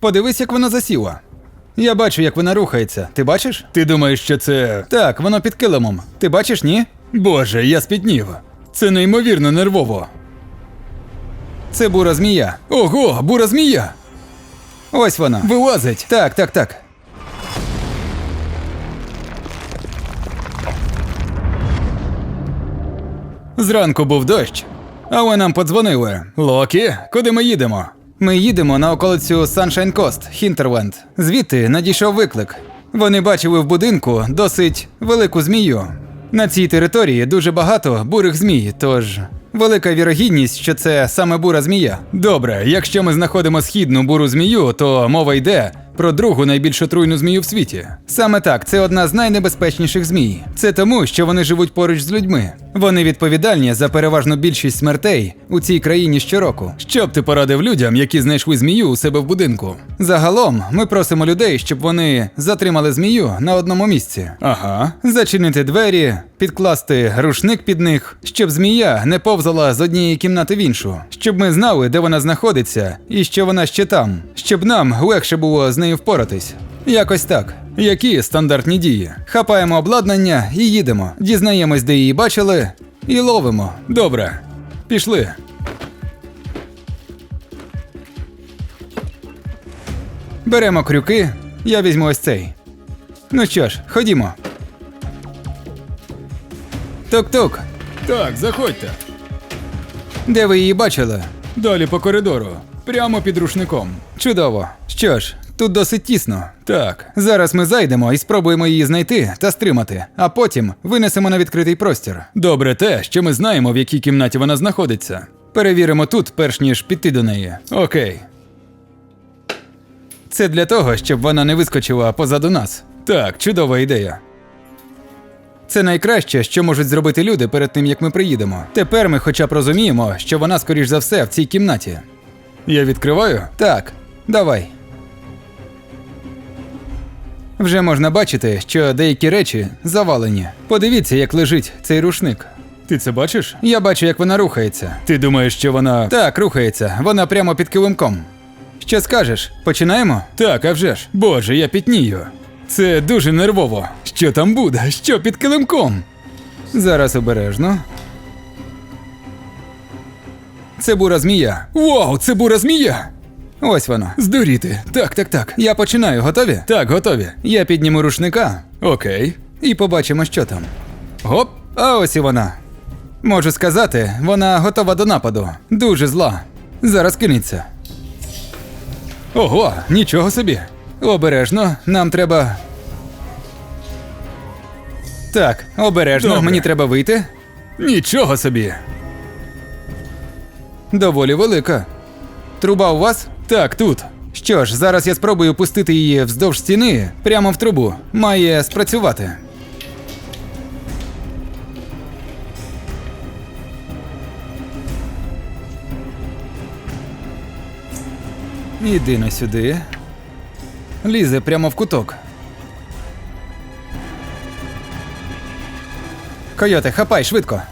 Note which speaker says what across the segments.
Speaker 1: Подивись, як вона засіла. Я бачу, як вона рухається. Ти бачиш? Ти думаєш, що це. Так, воно під килимом. Ти бачиш, ні? Боже, я спітнів. Це неймовірно нервово. Це бура змія. Ого, бура змія! Ось вона. Вилазить. Так, так, так. Зранку був дощ, але нам подзвонили. Локі, куди ми їдемо? Ми їдемо на околицю Sunshine Coast, Хінтерленд. Звідти надійшов виклик. Вони бачили в будинку досить велику змію. На цій території дуже багато бурих змій, тож велика вірогідність, що це саме бура змія. Добре, якщо ми знаходимо східну буру змію, то мова йде про другу найбільш отруйну змію в світі. Саме так, це одна з найнебезпечніших змій. Це тому, що вони живуть поруч з людьми. Вони відповідальні за переважну більшість смертей у цій країні щороку. Що б ти порадив людям, які знайшли змію у себе в будинку? Загалом, ми просимо людей, щоб вони затримали змію на одному місці. Ага. Зачинити двері, підкласти рушник під них, щоб змія не повзала з однієї кімнати в іншу, щоб ми знали, де вона знаходиться і що вона ще там, щоб нам легше було з нею впоратись. Якось так. Які стандартні дії? Хапаємо обладнання і їдемо. Дізнаємось, де її бачили, і ловимо. Добре. Пішли. Беремо крюки, я візьму ось цей. Ну що ж, ходімо. Тук-тук. Так, заходьте. Де ви її бачили? Далі по коридору, прямо під рушником. Чудово. Що ж, тут досить тісно. Так. Зараз ми зайдемо і спробуємо її знайти та стримати, а потім винесемо на відкритий простір. Добре те, що ми знаємо, в якій кімнаті вона знаходиться. Перевіримо тут, перш ніж піти до неї. Окей. Це для того, щоб вона не вискочила позаду нас. Так, чудова ідея. Це найкраще, що можуть зробити люди перед тим, як ми приїдемо. Тепер ми хоча б розуміємо, що вона, скоріш за все, в цій кімнаті. Я відкриваю? Так, давай. Вже можна бачити, що деякі речі завалені. Подивіться, як лежить цей рушник. Ти це бачиш? Я бачу, як вона рухається. Ти думаєш, що вона. Так, рухається. Вона прямо під килимком. Що скажеш? Починаємо? Так, а вже ж. Боже, я пітнію. Це дуже нервово. Що там буде? Що під килимком? Зараз обережно. Це бура змія. Вау, це бура змія! Ось вона. Здуріти. Так, так, так. Я починаю. Готові? Так, готові. Я підніму рушника. Окей. І побачимо, що там. Гоп, а ось і вона. Можу сказати, вона готова до нападу. Дуже зла. Зараз кинеться. Ого, нічого собі. Обережно, нам треба. Так, обережно,
Speaker 2: Добре.
Speaker 1: мені треба вийти. Нічого собі. Доволі велика. Труба у вас? Так, тут. Що ж, зараз я спробую пустити її вздовж стіни прямо в трубу. Має спрацювати. Іди на сюди. Лізе прямо в куток. Койоте, хапай швидко.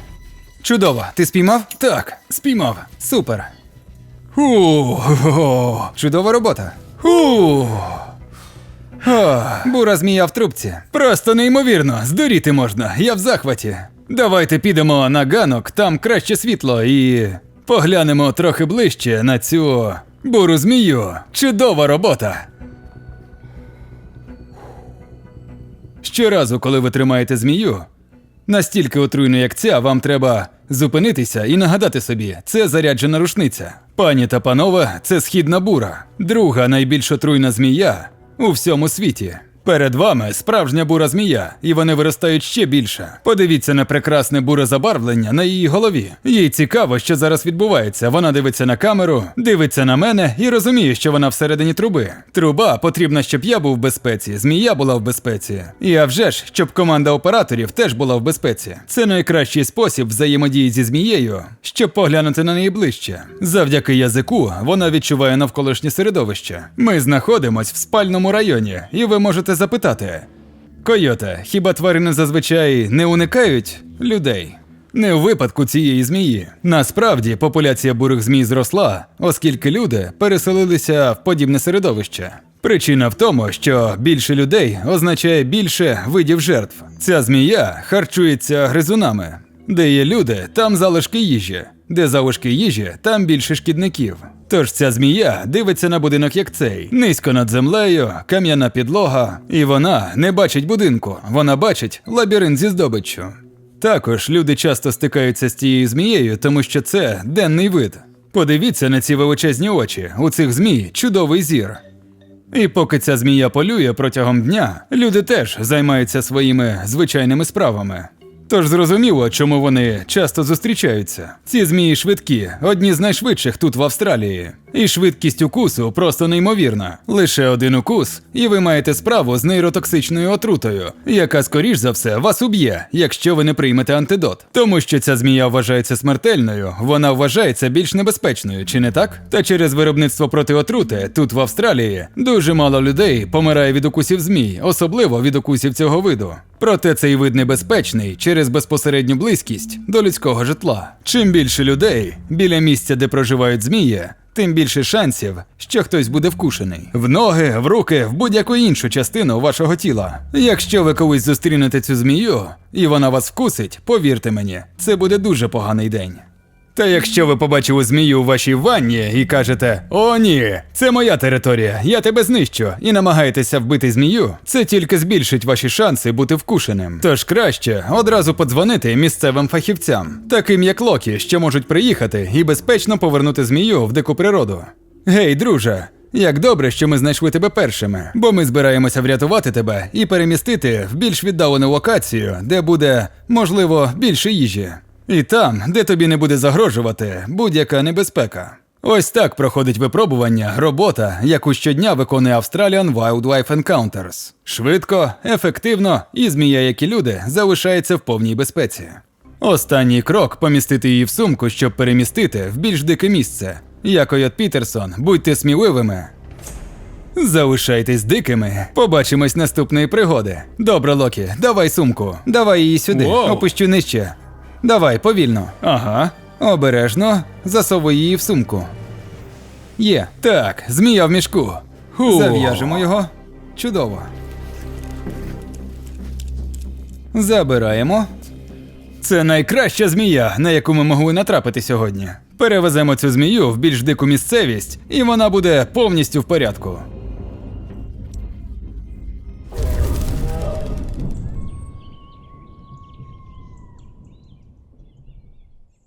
Speaker 1: Чудово. Ти спіймав? Так, спіймав. Супер. Фу. Чудова робота. Фу. О, бура змія в трубці. Просто неймовірно, здуріти можна, я в захваті. Давайте підемо на ганок, там краще світло, і поглянемо трохи ближче на цю буру змію. Чудова робота. Щоразу, коли ви тримаєте змію, настільки отруйну, як ця, вам треба зупинитися і нагадати собі, це заряджена рушниця. Пані та панове, це східна бура, друга найбільш отруйна змія у всьому світі. Перед вами справжня бура змія, і вони виростають ще більше. Подивіться на прекрасне буре забарвлення на її голові. Їй цікаво, що зараз відбувається. Вона дивиться на камеру, дивиться на мене і розуміє, що вона всередині труби. Труба потрібна, щоб я був в безпеці, змія була в безпеці. І а вже ж, щоб команда операторів теж була в безпеці. Це найкращий спосіб взаємодії зі змією, щоб поглянути на неї ближче. Завдяки язику вона відчуває навколишнє середовище. Ми знаходимось в спальному районі, і ви можете запитати: Койоте, хіба тварини зазвичай не уникають людей? Не в випадку цієї змії. Насправді популяція бурих змій зросла, оскільки люди переселилися в подібне середовище. Причина в тому, що більше людей означає більше видів жертв. Ця змія харчується гризунами. Де є люди, там залишки їжі. Де залишки їжі, там більше шкідників. Тож ця змія дивиться на будинок як цей, низько над землею, кам'яна підлога, і вона не бачить будинку, вона бачить лабіринт зі здобиччю. Також люди часто стикаються з цією змією, тому що це денний вид. Подивіться на ці величезні очі, у цих змій чудовий зір. І поки ця змія полює протягом дня, люди теж займаються своїми звичайними справами. Тож зрозуміло, чому вони часто зустрічаються. Ці змії швидкі, одні з найшвидших тут в Австралії. І швидкість укусу просто неймовірна. Лише один укус, і ви маєте справу з нейротоксичною отрутою, яка, скоріш за все, вас уб'є, якщо ви не приймете антидот. Тому що ця змія вважається смертельною, вона вважається більш небезпечною, чи не так? Та через виробництво проти отрути тут в Австралії дуже мало людей помирає від укусів змій, особливо від укусів цього виду. Проте цей вид небезпечний через безпосередню близькість до людського житла. Чим більше людей біля місця, де проживають змії, тим більше шансів, що хтось буде вкушений в ноги, в руки, в будь-яку іншу частину вашого тіла. Якщо ви колись зустрінете цю змію і вона вас вкусить, повірте мені, це буде дуже поганий день. Та якщо ви побачили змію у вашій ванні і кажете: О, ні, це моя територія, я тебе знищу, і намагаєтеся вбити змію, це тільки збільшить ваші шанси бути вкушеним. Тож краще одразу подзвонити місцевим фахівцям, таким як Локі, що можуть приїхати і безпечно повернути змію в дику природу. Гей, друже, як добре, що ми знайшли тебе першими, бо ми збираємося врятувати тебе і перемістити в більш віддалену локацію, де буде, можливо, більше їжі. І там, де тобі не буде загрожувати будь-яка небезпека. Ось так проходить випробування, робота, яку щодня виконує Australian Wildlife Encounters. Швидко, ефективно, і змія, як і люди, залишається в повній безпеці. Останній крок помістити її в сумку, щоб перемістити в більш дике місце. Я Койот Пітерсон, будьте сміливими. Залишайтесь дикими. Побачимось наступної пригоди. Добре, Локі, давай сумку. Давай її сюди.
Speaker 2: Воу.
Speaker 1: Опущу нижче. Давай, повільно.
Speaker 2: Ага.
Speaker 1: Обережно засовуй її в сумку. Є. Так, змія в мішку.
Speaker 2: Ху.
Speaker 1: Зав'яжемо його. Чудово. Забираємо. Це найкраща змія, на яку ми могли натрапити сьогодні. Перевеземо цю змію в більш дику місцевість, і вона буде повністю в порядку.